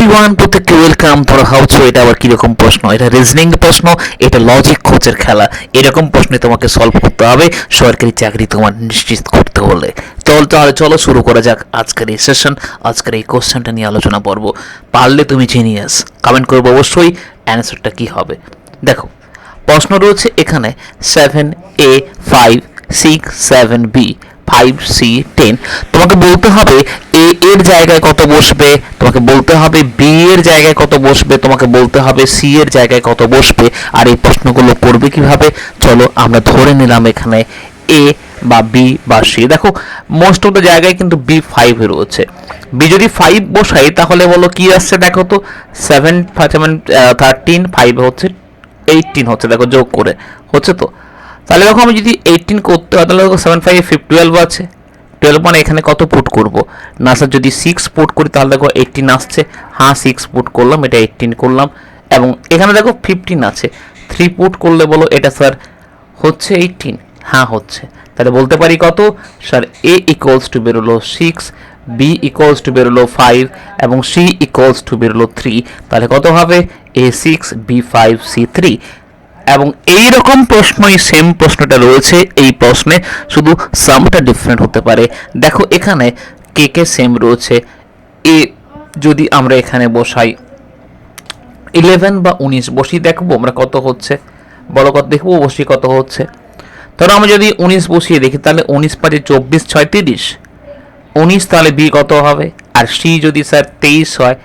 Everyone প্রত্যেককে welcome ধরো house এটা আবার কীরকম প্রশ্ন? এটা রিজনিং প্রশ্ন, এটা লজিক খোঁজের খেলা। এরকম প্রশ্নে তোমাকে সলভ করতে হবে, সরকারি চাকরি তোমার নিশ্চিত করতে হলে। চল তাহলে চলো, শুরু করা যাক আজকের এই সেশন আজকের এই কোশ্চেনটা নিয়ে আলোচনা করব পারলে তুমি জিনিয়াস কমেন্ট করব অবশ্যই অ্যান্সারটা কি হবে? দেখো, প্রশ্ন রয়েছে এখানে seven A five six seven B five C ten তোমাকে বলতে হবে এর জায়গায় কত বসবে, তোমাকে বলতে হবে বি এর জায়গায় কত বসবে, তোমাকে বলতে হবে সি এর জায়গায় কত বসবে, আর এই প্রশ্নগুলো করবে কীভাবে? চলো আমরা ধরে নিলাম এখানে এ বা বি বা সি দেখো মোস্ট অফ দ্য জায়গায় কিন্তু বি ফাইভে রয়েছে। বি যদি ফাইভ বসাই, তাহলে বলো কি আসছে দেখো তো? সেভেন সেভেন থার্টিন ফাইভ হচ্ছে এইটিন হচ্ছে, দেখো যোগ করে। হচ্ছে তো? তাহলে দেখো আমি যদি এইটিন করতে হয়, তাহলে দেখো সেভেন ফাইভ ফিফ টুয়েলভ আছে। টুয়েলভ মানে এখানে কত পুট করব? না স্যার যদি সিক্স পুট করি, তাহলে দেখো এইটিন আসছে। হ্যাঁ সিক্স পুট করলাম, এটা এইটিন করলাম। এবং এখানে দেখো ফিফটিন আছে। থ্রি পুট করলে বলো, এটা স্যার হচ্ছে এইটিন হ্যাঁ হচ্ছে। তাহলে বলতে পারি কত? স্যার এ ইকুয়ালস টু বেরোলো সিক্স বি ইকুয়ালস টু বেরোলো ফাইভ এবং সি ইকুয়ালস টু বেরোলো থ্রি তাহলে কত হবে? A six B five C three এবং এই রকম প্রশ্নই সেম প্রশ্নটা রয়েছে এই প্রশ্নে। শুধু সামটা ডিফারেন্ট হতে পারে। দেখো এখানে কে কে সেম রয়েছে। এ যদি আমরা এখানে বসাই ইলেভেন বা উনিশ, বসি দেখব আমরা কত হচ্ছে? বড় কত, দেখব বসি কত হচ্ছে? ধরো আমরা যদি উনিশ বসিয়ে দেখি, তাহলে উনিশ পাঁচে চব্বিশ, ছয় তিরিশ। উনিশ তাহলে বি কত হবে? আর সি যদি স্যার তেইশ হয়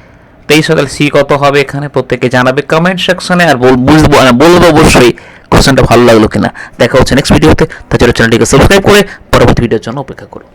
তেইশ তাহলে সি কত হবে এখানে? প্রত্যেকে জানাবে কমেন্ট সেকশনে আর বুঝব বলব অবশ্যই কোশ্চেনটা ভালো লাগল কিনা। দেখা হচ্ছে নেক্সট ভিডিওতে তাছাড়া চ্যানেলটিকে সাবস্ক্রাইব করে, পরবর্তী ভিডিওর জন্য অপেক্ষা করো।